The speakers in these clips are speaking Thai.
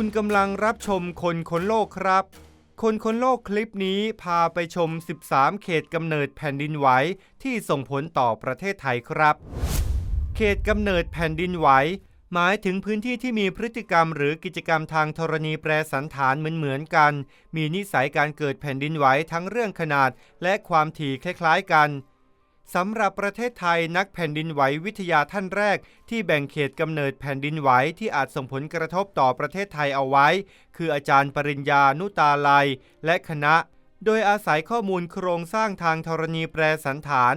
คุณกำลังรับชมคนคนโลกครับ คนคนโลกคลิปนี้พาไปชม 13 เขตกำเนิดแผ่นดินไหวที่ส่งผลต่อประเทศไทยครับ เขตกำเนิดแผ่นดินไหวหมายถึงพื้นที่ที่มีพฤติกรรมหรือกิจกรรมทางธรณีแปรสันฐานเหมือนๆกัน มีนิสัยการเกิดแผ่นดินไหวทั้งเรื่องขนาดและความถี่คล้ายๆกัน สำหรับประเทศไทยนักแผ่นดินไหววิทยาท่านแรก ที่แบ่งเขตกำเนิดแผ่นดินไหวที่อาจส่งผลกระทบต่อประเทศไทยเอาไว้ คืออาจารย์ปริญญานุตาลัย และคณะ โดยอาศัยข้อมูลโครงสร้างทางธรณีแปรสันฐาน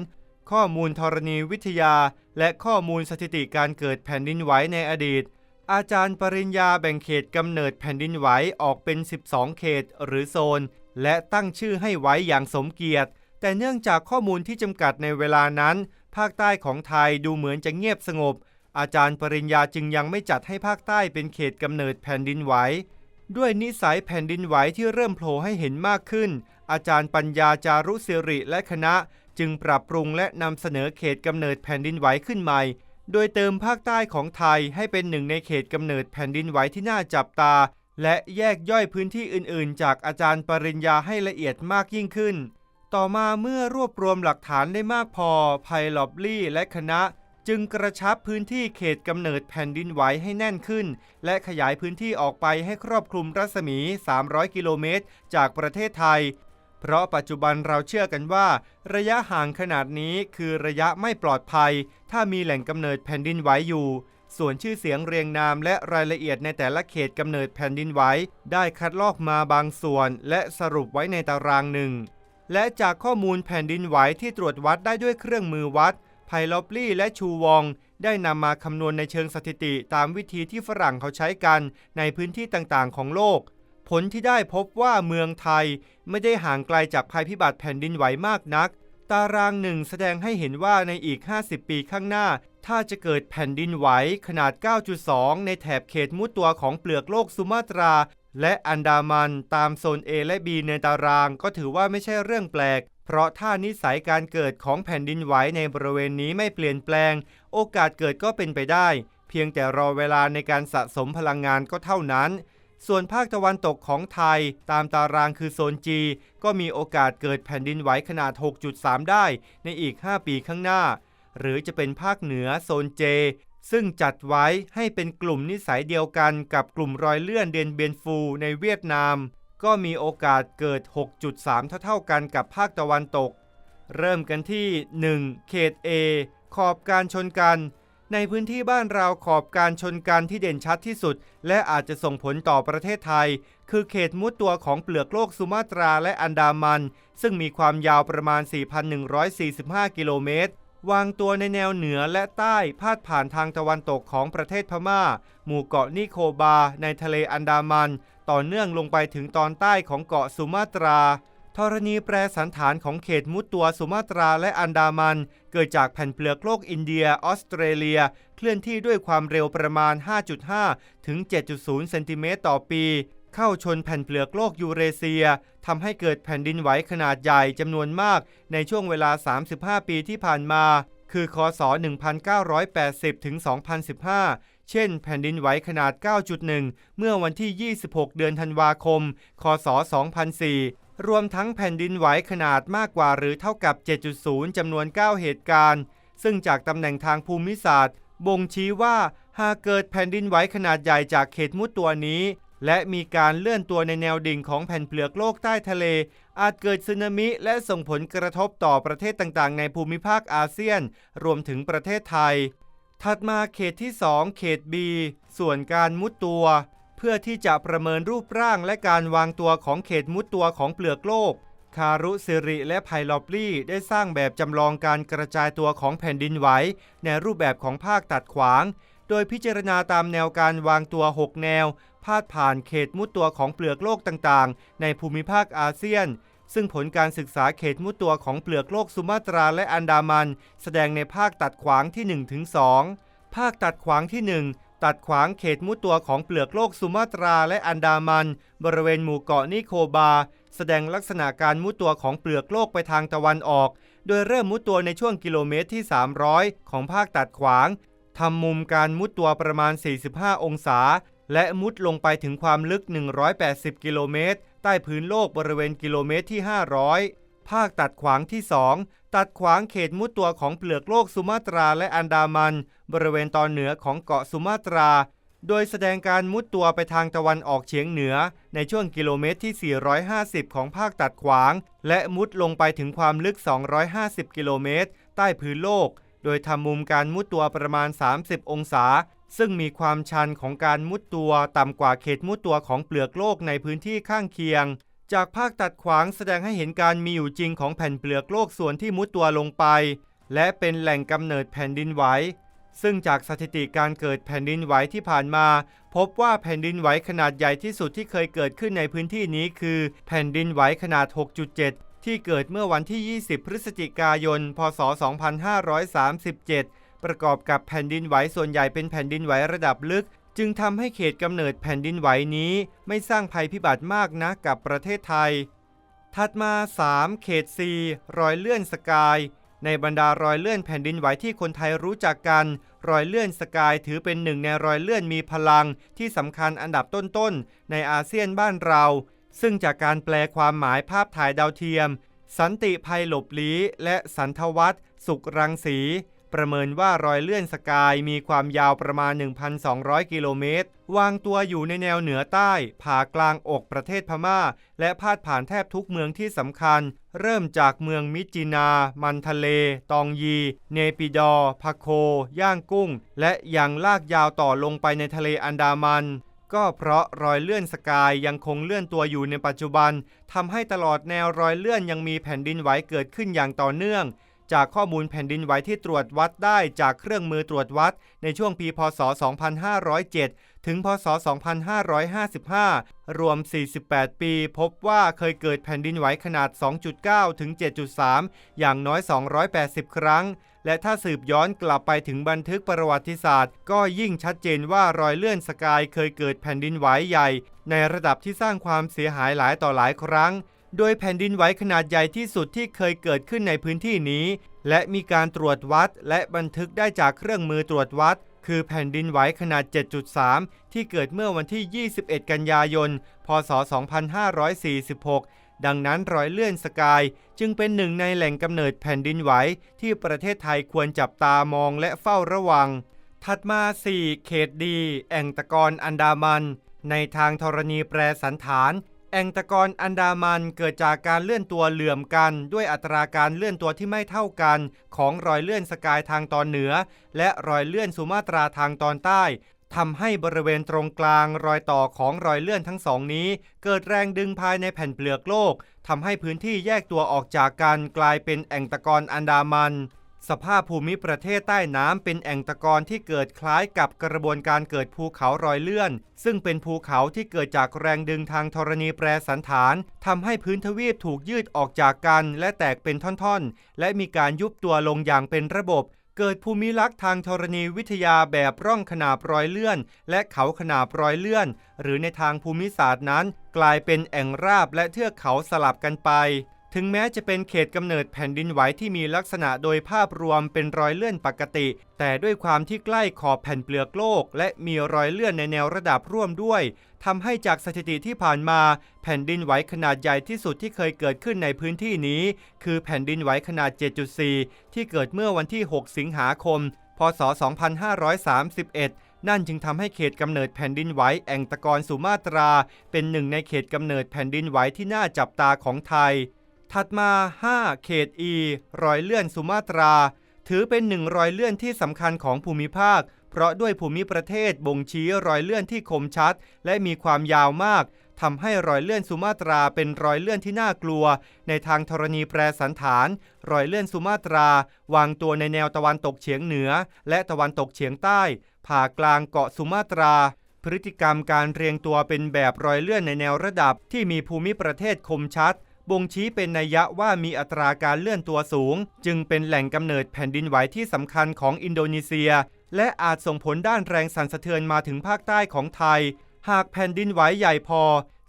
ข้อมูลธรณีวิทยา และข้อมูลสถิติการเกิดแผ่นดินไหวในอดีต อาจารย์ปริญญาแบ่งเขตกำเนิดแผ่นดินไหวออกเป็น 12 เขต หรือโซน และตั้งชื่อให้ไว้อย่างสมเกียรติ แต่เนื่องจากข้อมูลที่จำกัดในเวลานั้น ภาคใต้ของไทยดูเหมือนจะเงียบสงบ อาจารย์ปริญญาจึงยังไม่จัดให้ภาคใต้เป็นเขตกำเนิดแผ่นดินไหวด้วยนิสัยแผ่นดินไหวที่เริ่มโผล่ให้เห็นมากขึ้น อาจารย์ปัญญาจารุสิริและคณะ จึงปรับปรุงและนำเสนอเขตกำเนิดแผ่นดินไหวขึ้นใหม่ โดยเติมภาคใต้ของไทยให้เป็นหนึ่งในเขตกำเนิดแผ่นดินไหวที่น่าจับตา และแยกย่อยพื้นที่อื่น ๆ จากอาจารย์ปริญญาให้ละเอียดมากยิ่งขึ้น ต่อมาเมื่อรวบรวมหลักฐานได้มากพอไพลอบลี่และคณะจึงกระชับพื้นที่เขตกำเนิดแผ่นดินไหวให้แน่นขึ้น และขยายพื้นที่ออกไปให้ครอบคลุมรัศมี 300 กิโลเมตร จากประเทศไทย เพราะปัจจุบันเราเชื่อกันว่า ระยะห่างขนาดนี้คือระยะไม่ปลอดภัย ถ้ามีแหล่งกำเนิดแผ่นดินไหวอยู่ ส่วนชื่อเสียงเรียงนามและรายละเอียดในแต่ละเขตกำเนิดแผ่นดินไหวได้คัดลอกมาบางส่วน และสรุปไว้ในตารางหนึ่ง และจากข้อมูลแผ่นดินไหวที่ตรวจวัดได้ด้วยเครื่องมือวัดไพลอปลี่และชูวอง ได้นำมาคำนวณในเชิงสถิติตามวิธีที่ฝรั่งเขาใช้กันในพื้นที่ต่างๆ ของโลก ผลที่ได้พบว่าเมืองไทยไม่ได้ห่างไกลจากภัยพิบัติแผ่นดินไหวมากนัก ตารางหนึ่งแสดงให้เห็นว่าในอีก 50 ปีข้างหน้า ถ้าจะเกิดแผ่นดินไหวขนาด 9.2 ในแถบเขตมุดตัวของเปลือกโลกสุมาตรา และอันดามันตามโซน A และ B ในตารางก็ถือว่าไม่ใช่เรื่องแปลก เพราะถ้านิสัยการเกิดของแผ่นดินไหวในบริเวณนี้ไม่เปลี่ยนแปลง โอกาสเกิดก็เป็นไปได้ เพียงแต่รอเวลาในการสะสมพลังงานก็เท่านั้น ส่วนภาคตะวันตกของไทย ตามตารางคือโซน G ก็มีโอกาสเกิดแผ่นดินไหวขนาด 6.3 ได้ในอีก 5 ปีข้างหน้า หรือจะเป็นภาคเหนือโซน J ซึ่งจัดไว้ให้เป็นกลุ่มนิสัยเดียวกันกับกลุ่มรอยเลื่อนเดนเบียนฟูในเวียดนาม ก็มีโอกาสเกิด 6.3 เท่าๆกันกับภาคตะวันตก เริ่มกันที่ 1. เขต A ขอบการชนกัน ในพื้นที่บ้านเราขอบการชนกันที่เด่นชัดที่สุด และอาจจะส่งผลต่อประเทศไทย คือเขตมุดตัวของเปลือกโลกสุมาตราและอันดามัน ซึ่งมีความยาวประมาณ 4,145 กิโลเมตร วางตัวในแนวเหนือและใต้พาดผ่านทางตะวันตกของประเทศพม่า หมู่เกาะนิโคบา ในทะเลอันดามัน ต่อเนื่องลงไปถึงตอนใต้ของเกาะสุมาตราธรณีแปรสันฐานของเขตมุดตัวสุมาตราและอันดามัน เกิดจากแผ่นเปลือกโลกอินเดีย ออสเตรเลีย เคลื่อนที่ด้วยความเร็วประมาณ 5.5 ถึง 7.0 เซนติเมตรต่อปี เข้าชนแผ่นเปลือกโลกยูเรเซียทำให้เกิดแผ่นดินไหวขนาดใหญ่จำนวนมากในช่วงเวลา 35 ปีที่ผ่านมา คือคศ 1980 ถึง 2015 เช่น แผ่นดินไหวขนาด 9.1 เมื่อวันที่ 26 เดือนธันวาคม คศ 2004รวมทั้งแผ่นดินไหวขนาดมากกว่าหรือเท่ากับ 7.0 จำนวน 9 เหตุการณ์ ซึ่งจากตำแหน่งทางภูมิศาสตร์ บ่งชี้ว่า หากเกิดแผ่นดินไหวขนาดใหญ่จากเขตมุดตัวนี้ และมีการเลื่อนตัวในแนวดิ่งของแผ่นเปลือกโลกใต้ทะเล อาจเกิดสึนามิและส่งผลกระทบต่อประเทศต่างๆ ในภูมิภาคอาเซียน รวมถึงประเทศไทย ถัดมาเขตที่ 2 เขต B ส่วนการมุดตัว เพื่อที่จะประเมินรูปร่างและการวางตัวของเขตมุดตัวของเปลือกโลก คารุสิริและไพลอปลี่ได้สร้างแบบจำลองการกระจายตัวของแผ่นดินไหวในรูปแบบของภาคตัดขวาง โดยพิจารณาตามแนวการวางตัว 6 แนว พาดผ่านเขตมุดตัวของเปลือกโลกต่างๆ ในภูมิภาคอาเซียน ซึ่งผลการศึกษาเขตมุดตัวของเปลือกโลกสุมาตราและอันดามัน แสดงในภาคตัดขวางที่ 1-2 ภาคตัดขวางที่ 1ตัดขวางเขตมุดตัวของเปลือกโลกสุมาตราและอันดามัน บริเวณหมู่เกาะนิโคบา แสดงลักษณะการมุดตัวของเปลือกโลกไปทางตะวันออก โดยเริ่มมุดตัวในช่วงกิโลเมตรที่ 300 ของภาคตัดขวางทำมุมการมุดตัวประมาณ 45 องศา และมุดลงไปถึงความลึก 180 กิโลเมตร ใต้พื้นโลกบริเวณกิโลเมตรที่ 500 ภาคตัดขวางที่ 2 ตัดขวางเขตมุดตัวของเปลือกโลกสุมาตราและอันดามัน บริเวณตอนเหนือของเกาะสุมาตรา โดยแสดงการมุดตัวไปทางตะวันออกเฉียงเหนือ ในช่วงกิโลเมตรที่ 450 ของภาคตัดขวาง และมุดลงไปถึงความลึก 250 กิโลเมตร ใต้พื้นโลก โดยทำมุมการมุดตัวประมาณ 30 องศา ซึ่งมีความชันของการมุดตัวต่ำกว่าเขตมุดตัวของเปลือกโลกในพื้นที่ข้างเคียง จากภาคตัดขวางแสดงให้เห็นการมีอยู่จริงของแผ่นเปลือกโลกส่วนที่มุดตัวลงไป และเป็นแหล่งกำเนิดแผ่นดินไหวซึ่งจากสถิติการเกิดแผ่นดินไหวที่ผ่านมา พบว่าแผ่นดินไหวขนาดใหญ่ที่สุดที่เคยเกิดขึ้นในพื้นที่นี้คือ แผ่นดินไหวขนาด 6.7 ที่เกิดเมื่อวันที่ 20 พฤศจิกายน พศ 2537 ประกอบกับแผ่นดินไหวส่วนใหญ่เป็นแผ่นดินไหวระดับลึก จึงทำให้เขตกำเนิดแผ่นดินไหวนี้ไม่สร้างภัยพิบัติมากนะกับประเทศไทย ถัดมา 3 เขต 4 รอยเลื่อนสกาย ในบรรดารอยเลื่อนแผ่นดินไหวที่คนไทยรู้จักกัน รอยเลื่อนสกายถือเป็นหนึ่งในรอยเลื่อนมีพลังที่สำคัญอันดับต้นๆในอาเซียนบ้านเรา ซึ่งจากการแปลความหมายภาพถ่ายดาวเทียม สันติภัยหลบลี้และสันทวัฒน์สุขรังสี ประเมินว่ารอยเลื่อนสกายมีความยาวประมาณ 1,200 กิโลเมตร วางตัวอยู่ในแนวเหนือใต้ ผ่ากลางอกประเทศพม่า และพาดผ่านแทบทุกเมืองที่สำคัญ เริ่มจากเมืองมิจินา มันทะเล ตองยี เนปิดอร์พะโค ย่างกุ้ง และยังลากยาวต่อลงไปในทะเลอันดามันก็เพราะรอยเลื่อนสกายยังคงเลื่อนตัวอยู่ในปัจจุบันทำให้ตลอดแนวรอยเลื่อนยังมีแผ่นดินไหวเกิดขึ้นอย่างต่อเนื่อง จากข้อมูลแผ่นดินไหวที่ตรวจวัดได้จากเครื่องมือตรวจวัดในช่วงปีพศ 2507 ถึงพศ 2555 รวม 48 ปี พบว่าเคยเกิดแผ่นดินไหวขนาด 2.9 ถึง 7.3 อย่างน้อย 280 ครั้ง และถ้าสืบย้อนกลับไปถึงบันทึกประวัติศาสตร์ ก็ยิ่งชัดเจนว่ารอยเลื่อนสกายเคยเกิดแผ่นดินไหวใหญ่ ในระดับที่สร้างความเสียหายหลายต่อหลายครั้ง โดยแผ่นดินไหวขนาดใหญ่ที่สุดที่เคยเกิดขึ้นในพื้นที่นี้ และมีการตรวจวัดและบันทึกได้จากเครื่องมือตรวจวัด คือแผ่นดินไหวขนาด 7.3 ที่เกิดเมื่อวันที่ 21 กันยายน พศ 2546 ดังนั้นรอยเลื่อนสกายจึงเป็นหนึ่งในแหล่งกำเนิดแผ่นดินไหวที่ประเทศไทยควรจับตามองและเฝ้าระวัง ถัดมา 4 เขตดี แอ่งตะกอนอันดามัน ในทางธรณีแปรสันฐาน แอ่งตะกอนอันดามันเกิดจากการเลื่อนตัวเหลื่อมกัน ด้วยอัตราการเลื่อนตัวที่ไม่เท่ากัน ของรอยเลื่อนสกายทางตอนเหนือ และรอยเลื่อนสุมาตราทางตอนใต้ทำให้บริเวณตรงกลางรอยต่อของรอยเลื่อนทั้งสองนี้ เกิดแรงดึงภายในแผ่นเปลือกโลกทำให้พื้นที่แยกตัวออกจากกันกลายเป็นแอ่งตะกอนอันดามัน สภาพภูมิประเทศใต้น้ำเป็นแอ่งตะกอนที่เกิดคล้ายกับกระบวนการเกิดภูเขารอยเลื่อน ซึ่งเป็นภูเขาที่เกิดจากแรงดึงทางธรณีแปรสันฐานทำให้พื้นทวีปถูกยืดออกจากกัน และแตกเป็นท่อนๆ และมีการยุบตัวลงอย่างเป็นระบบ เกิดภูมิลักษณ์ทางธรณีวิทยาแบบร่องขนาบรอยเลื่อน และเขาขนาบรอยเลื่อน หรือในทางภูมิศาสตร์นั้น กลายเป็นแอ่งราบและเทือกเขาสลับกันไป ถึงแม้จะเป็นเขตกำเนิดแผ่นดินไหวที่มีลักษณะโดยภาพรวมเป็นรอยเลื่อนปกติ แต่ด้วยความที่ใกล้ขอบแผ่นเปลือกโลก และมีรอยเลื่อนในแนวระดับร่วมด้วยทำให้จากสถิติที่ผ่านมา แผ่นดินไหวขนาดใหญ่ที่สุดที่เคยเกิดขึ้นในพื้นที่นี้ คือแผ่นดินไหวขนาด 7.4 ที่เกิดเมื่อวันที่ 6 สิงหาคม พศ 2531นั่นจึงทำให้เขตกำเนิดแผ่นดินไหวแอ่งตะกอนสุมาตรา เป็นหนึ่งในเขตกำเนิดแผ่นดินไหวที่น่าจับตาของไทย ถัดมา 5 เขต E รอยเลื่อนสุมาตรา ถือเป็นหนึ่งรอยเลื่อนที่สำคัญของภูมิภาค เพราะด้วยภูมิประเทศบ่งชี้รอยเลื่อนที่คมชัด และมีความยาวมากทำให้รอยเลื่อนสุมาตราเป็นรอยเลื่อนที่น่ากลัว ในทางธรณีแปรสันฐาน รอยเลื่อนสุมาตรา วางตัวในแนวตะวันตกเฉียงเหนือ และตะวันตกเฉียงใต้ ผ่ากลางเกาะสุมาตรา พฤติกรรมการเรียงตัวเป็นแบบรอยเลื่อนในแนวระดับที่มีภูมิประเทศคมชัด บ่งชี้เป็นนัยยะว่ามีอัตราการเลื่อนตัวสูง จึงเป็นแหล่งกำเนิดแผ่นดินไหวที่สำคัญของอินโดนีเซีย และอาจส่งผลด้านแรงสั่นสะเทือนมาถึงภาคใต้ของไทย หากแผ่นดินไหวใหญ่พอ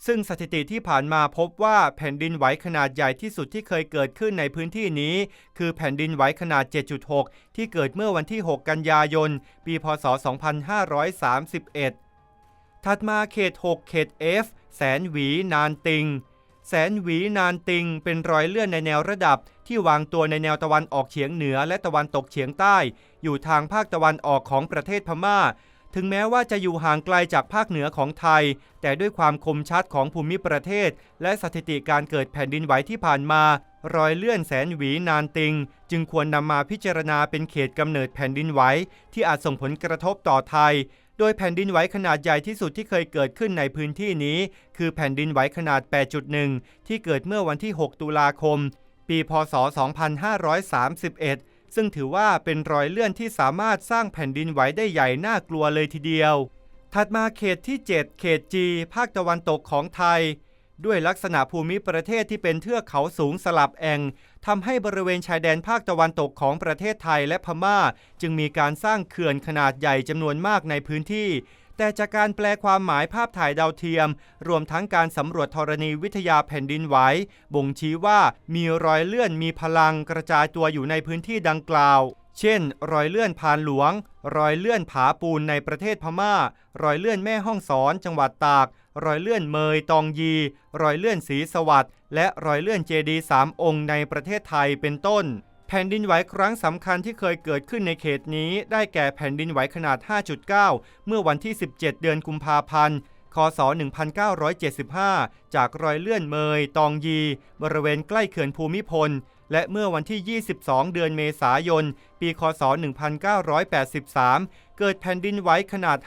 ซึ่งสถิติที่ผ่านมาพบว่าแผ่นดินไหวขนาดใหญ่ที่สุดที่เคยเกิดขึ้นในพื้นที่นี้ คือแผ่นดินไหวขนาด 7.6 ที่เกิดเมื่อวันที่ 6 กันยายน ปี พศ 2531 ถัดมาเขต 6 เขต F แสนหวี นานติง แสนหวีนานติง เป็นรอยเลื่อนในแนวระดับ ที่วางตัวในแนวตะวันออกเฉียงเหนือและตะวันตกเฉียงใต้ อยู่ทางภาคตะวันออกของประเทศพม่า ถึงแม้ว่าจะอยู่ห่างไกลจากภาคเหนือของไทย แต่ด้วยความคมชัดของภูมิประเทศ และสถิติการเกิดแผ่นดินไหวที่ผ่านมา รอยเลื่อนแสนหวีนานติง จึงควรนำมาพิจารณาเป็นเขตกำเนิดแผ่นดินไหวที่อาจส่งผลกระทบต่อไทย โดยแผ่นดินไหวขนาดใหญ่ที่สุดที่เคยเกิดขึ้นในพื้นที่นี้ คือแผ่นดินไหวขนาด 8.1 ที่เกิดเมื่อวันที่ 6 ตุลาคม ปี พศ 2531 ซึ่งถือว่าเป็นรอยเลื่อนที่สามารถสร้างแผ่นดินไหวได้ใหญ่น่ากลัวเลยทีเดียว ถัดมาเขตที่ 7 เขตจีภาคตะวันตกของไทย ด้วยลักษณะภูมิประเทศที่เป็นเทือกเขาสูงสลับแองทำให้บริเวณชายแดนภาคตะวันตกของประเทศไทยและพม่า จึงมีการสร้างเขื่อนขนาดใหญ่จำนวนมากในพื้นที่ แต่จากการแปลความหมายภาพถ่ายดาวเทียม รวมทั้งการสำรวจธรณีวิทยาแผ่นดินไหวบ่งชี้ว่ามีรอยเลื่อนมีพลังกระจายตัวอยู่ในพื้นที่ดังกล่าวเช่น รอยเลื่อนพานหลวง รอยเลื่อนผาปูนในประเทศพม่า รอยเลื่อนแม่ห้องสอนจังหวัดตาก รอยเลื่อนเมยตองยี รอยเลื่อนศรีสวัสด์และรอยเลื่อนเจดีสามองค์ในประเทศไทยเป็นต้น แผ่นดินไหวครั้งสำคัญที่เคยเกิดขึ้นในเขตนี้ ได้แก่แผ่นดินไหวขนาด 5.9 เมื่อวันที่ 17 เดือนกุมภาพันธ์คศ 1975 จากรอยเลื่อนเมยตองยี บริเวณใกล้เขื่อนภูมิพล และเมื่อวันที่ 22 เดือนเมษายน ปี คศ 1983 เกิดแผ่นดินไหวขนาด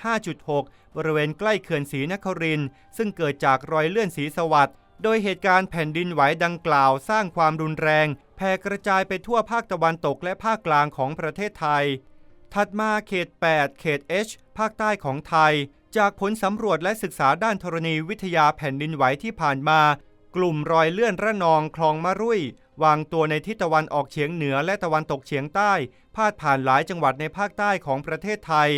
5.6 บริเวณใกล้เขื่อนศรีนครินทร์ซึ่งเกิดจากรอยเลื่อนศรีสวัสด์โดยเหตุการณ์แผ่นดินไหวดังกล่าวสร้างความรุนแรง แผ่กระจายไปทั่วภาคตะวันตกและภาคกลางของประเทศไทย ถัดมาเขต 8 เขต H ภาคใต้ของไทย จากผลสำรวจและศึกษาด้านธรณีวิทยาแผ่นดินไหวที่ผ่านมา กลุ่มรอยเลื่อนระนองคลองมะรุ่ย วางตัวในทิศตะวันออกเฉียงเหนือและตะวันตกเฉียงใต้ พาดผ่านหลายจังหวัดในภาคใต้ของประเทศไทย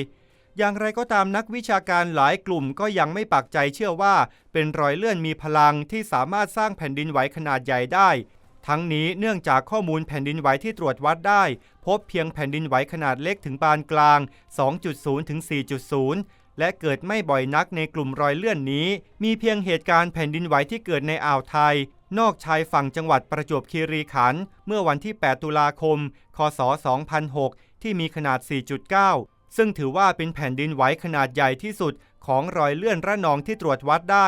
อย่างไรก็ตามนักวิชาการหลายกลุ่มก็ยังไม่ปักใจเชื่อว่า เป็นรอยเลื่อนมีพลังที่สามารถสร้างแผ่นดินไหวขนาดใหญ่ได้ ทั้งนี้เนื่องจากข้อมูลแผ่นดินไหวที่ตรวจวัดได้ พบเพียงแผ่นดินไหวขนาดเล็กถึงปานกลาง 2.0 ถึง 4.0และเกิดไม่บ่อยนักในกลุ่มรอยเลื่อนนี้ มีเพียงเหตุการณ์แผ่นดินไหวที่เกิดในอ่าวไทย นอกชายฝั่งจังหวัดประจวบคีรีขันธ์เมื่อวันที่ 8 ตุลาคม คศ 2006 ที่มีขนาด 4.9 ซึ่งถือว่าเป็นแผ่นดินไหวขนาดใหญ่ที่สุดของรอยเลื่อนระนองที่ตรวจวัดได้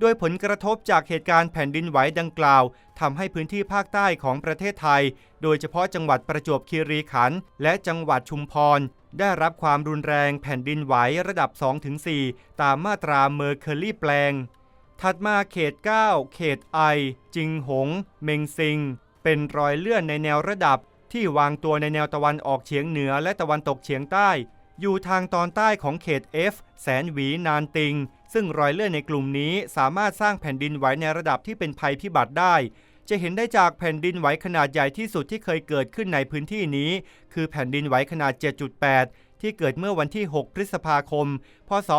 โดยผลกระทบจากเหตุการณ์แผ่นดินไหวดังกล่าวทำให้พื้นที่ภาคใต้ของประเทศไทย โดยเฉพาะจังหวัดประจวบคีรีขันธ์และจังหวัดชุมพร ได้รับความรุนแรงแผ่นดินไหวระดับ 2-4 ตามมาตราเมอร์เคอรี่แปลง ถัดมาเขต 9 เขตไอ จิงหง เมงซิง เป็นรอยเลื่อนในแนวระดับ ที่วางตัวในแนวตะวันออกเฉียงเหนือและตะวันตกเฉียงใต้ อยู่ทางตอนใต้ของเขต F แสนหวีนานติง ซึ่งรอยเลื่อนในกลุ่มนี้สามารถสร้างแผ่นดินไหวในระดับที่เป็นภัยพิบัติได้ จะเห็นได้จากแผ่นดินไหวขนาดใหญ่ที่สุดที่เคยเกิดขึ้นในพื้นที่นี้ คือแผ่นดินไหวขนาด 7.8 ที่เกิดเมื่อวันที่ 6 พฤษภาคม พศ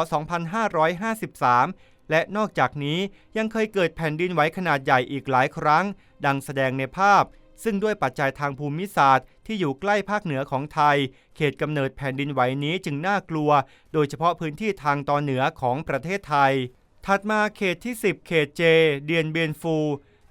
2553 และนอกจากนี้ยังเคยเกิดแผ่นดินไหวขนาดใหญ่อีกหลายครั้ง ดังแสดงในภาพ ซึ่งด้วยปัจจัยทางภูมิศาสตร์ ที่อยู่ใกล้ภาคเหนือของไทย เขตกำเนิดแผ่นดินไหวนี้จึงน่ากลัว โดยเฉพาะพื้นที่ทางตอนเหนือของประเทศไทย ถัดมาเขตที่ 10 เขตเจ เดียนเบียนฟู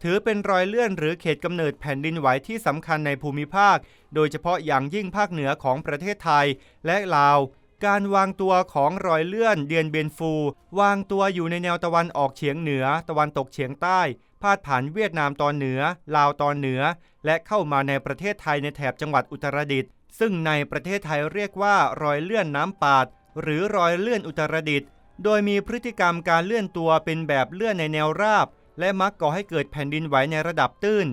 ถือเป็นรอยเลื่อนหรือเขตกำเนิดแผ่นดินไหวที่สำคัญในภูมิภาค โดยเฉพาะอย่างยิ่งภาคเหนือของประเทศไทย และลาว การวางตัวของรอยเลื่อนเดียนเบียนฟู วางตัวอยู่ในแนวตะวันออกเฉียงเหนือ ตะวันตกเฉียงใต้ พาดผ่านเวียดนามตอนเหนือ ลาวตอนเหนือ และเข้ามาในประเทศไทยในแถบจังหวัดอุตรดิตถ์ซึ่งในประเทศไทยเรียกว่ารอยเลื่อนน้ำปาด หรือรอยเลื่อนอุตรดิตถ์โดยมีพฤติกรรมการเลื่อนตัวเป็นแบบเลื่อนในแนวราบ และมักก่อให้เกิดแผ่นดินไหวในระดับตื้น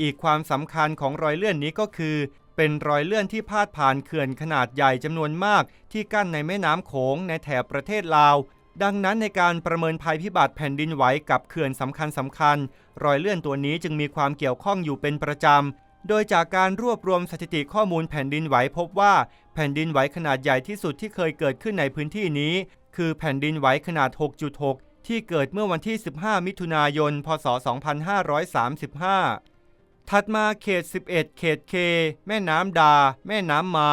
อีกความสำคัญของรอยเลื่อนนี้ก็คือ เป็นรอยเลื่อนที่พาดผ่านเขื่อนขนาดใหญ่จำนวนมาก ที่กั้นในแม่น้ำโขงในแถบประเทศลาว ดังนั้นในการประเมินภัยพิบัติแผ่นดินไหวกับเขื่อนสำคัญสำคัญ รอยเลื่อนตัวนี้จึงมีความเกี่ยวข้องอยู่เป็นประจำ โดยจากการรวบรวมสถิติข้อมูลแผ่นดินไหวพบว่า แผ่นดินไหวขนาดใหญ่ที่สุดที่เคยเกิดขึ้นในพื้นที่นี้ คือแผ่นดินไหวขนาด 6.6 ที่เกิดเมื่อวันที่ 15 มิถุนายน พศ 2535 ถัดมาเขต 11 เขตเค แม่น้ำดา แม่น้ำมา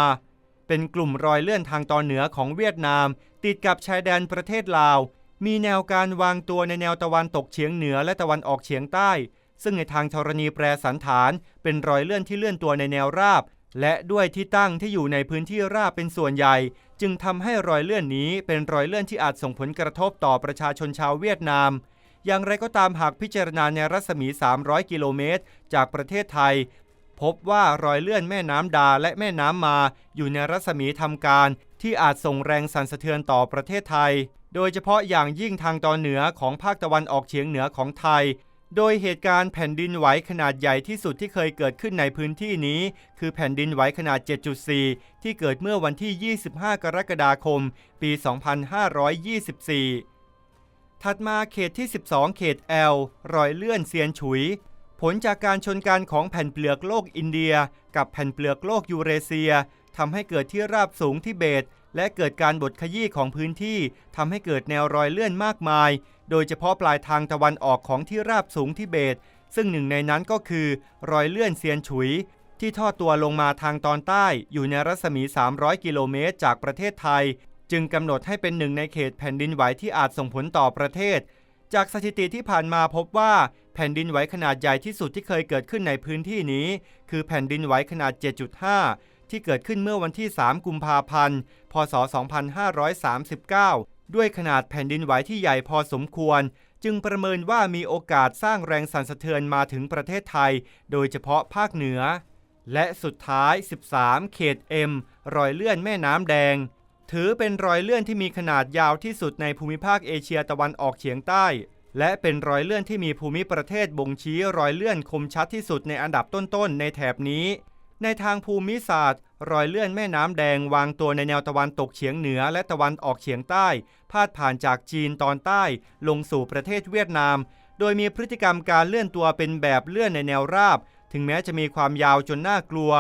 เป็นกลุ่มรอยเลื่อนทางตอนเหนือของเวียดนาม ติดกับชายแดนประเทศลาว มีแนวการวางตัวในแนวตะวันตกเฉียงเหนือและตะวันออกเฉียงใต้ ซึ่งในทางธรณีแปรสันฐาน เป็นรอยเลื่อนที่เลื่อนตัวในแนวราบ และด้วยที่ตั้งที่อยู่ในพื้นที่ราบเป็นส่วนใหญ่ จึงทำให้รอยเลื่อนนี้เป็นรอยเลื่อนที่อาจส่งผลกระทบต่อประชาชนชาวเวียดนาม อย่างไรก็ตามหากพิจารณาในรัศมี 300 กิโลเมตร จากประเทศไทย พบว่ารอยเลื่อนแม่น้ำดาและแม่น้ำมา อยู่ในรัศมีทำการ ที่อาจส่งแรงสั่นสะเทือนต่อประเทศไทย โดยเฉพาะอย่างยิ่งทางตอนเหนือของภาคตะวันออกเฉียงเหนือของไทย โดยเหตุการณ์แผ่นดินไหวขนาดใหญ่ที่สุดที่เคยเกิดขึ้นในพื้นที่นี้ คือแผ่นดินไหวขนาด 7.4 ที่เกิดเมื่อวันที่ 25 กรกฎาคม ปี 2524 ถัดมาเขตที่ 12 เขตแอลรอยเลื่อนเซียนฉุย ผลจากการชนกันของแผ่นเปลือกโลกอินเดีย กับแผ่นเปลือกโลกยูเรเซียทำให้เกิดที่ราบสูงทิเบต และเกิดการบดขยี้ของพื้นที่ทำให้เกิดแนวรอยเลื่อนมากมาย โดยเฉพาะปลายทางตะวันออกของที่ราบสูงทิเบต ซึ่งหนึ่งในนั้นก็คือ รอยเลื่อนเซียนฉุย ที่ทอดตัวลงมาทางตอนใต้ อยู่ในรัศมี 300 กิโลเมตรจากประเทศไทย จึงกำหนดให้เป็นหนึ่งในเขตแผ่นดินไหวที่อาจส่งผลต่อประเทศ จากสถิติที่ผ่านมาพบว่าแผ่นดินไหวขนาดใหญ่ที่สุดที่เคยเกิดขึ้นในพื้นที่นี้ คือแผ่นดินไหวขนาด 7.5 ที่เกิดขึ้นเมื่อวันที่ 3 กุมภาพันธ์ พศ 2539 ด้วยขนาดแผ่นดินไหวที่ใหญ่พอสมควร จึงประเมินว่ามีโอกาสสร้างแรงสั่นสะเทือนมาถึงประเทศไทย โดยเฉพาะภาคเหนือ และสุดท้าย 13 เขต M รอยเลื่อนแม่น้ำแดง ถือเป็นรอยเลื่อนที่มีขนาดยาวที่สุดในภูมิภาคเอเชียตะวันออกเฉียงใต้ และเป็นรอยเลื่อนที่มีภูมิประเทศบ่งชี้รอยเลื่อนคมชัดที่สุดในอันดับต้นๆในแถบนี้ ในทางภูมิศาสตร์ รอยเลื่อนแม่น้ำแดงวางตัวในแนวตะวันตกเฉียงเหนือและตะวันออกเฉียงใต้ พาดผ่านจากจีนตอนใต้ ลงสู่ประเทศเวียดนาม โดยมีพฤติกรรมการเลื่อนตัวเป็นแบบเลื่อนในแนวราบ ถึงแม้จะมีความยาวจนน่ากลัว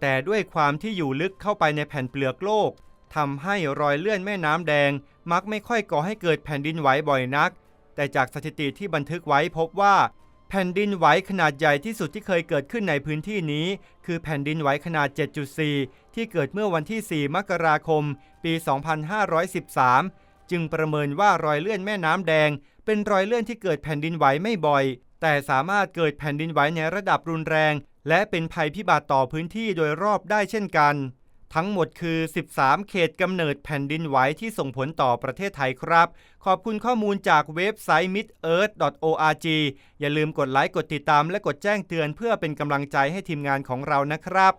แต่ด้วยความที่อยู่ลึกเข้าไปในแผ่นเปลือกโลก ทำให้รอยเลื่อนแม่น้ำแดง มักไม่ค่อยก่อให้เกิดแผ่นดินไหวบ่อยนัก แต่จากสถิติที่บันทึกไว้พบว่า แผ่นดินไหวขนาดใหญ่ที่สุดที่เคยเกิดขึ้นในพื้นที่นี้ คือแผ่นดินไหวขนาด 7.4 ที่เกิดเมื่อวันที่ 4 มกราคม ปี 2513 จึงประเมินว่ารอยเลื่อนแม่น้ำแดง เป็นรอยเลื่อนที่เกิดแผ่นดินไหวไม่บ่อย แต่สามารถเกิดแผ่นดินไหวในระดับรุนแรง และเป็นภัยพิบัติต่อพื้นที่โดยรอบได้เช่นกัน ทั้งหมดคือ 13 เขตกำเนิดแผ่นดินไหวที่ส่งผลต่อประเทศไทยครับ ขอบคุณข้อมูลจากเว็บไซต์ midearth.org อย่าลืมกดไลค์ กดติดตาม และกดแจ้งเตือนเพื่อเป็นกำลังใจให้ทีมงานของเรานะครับ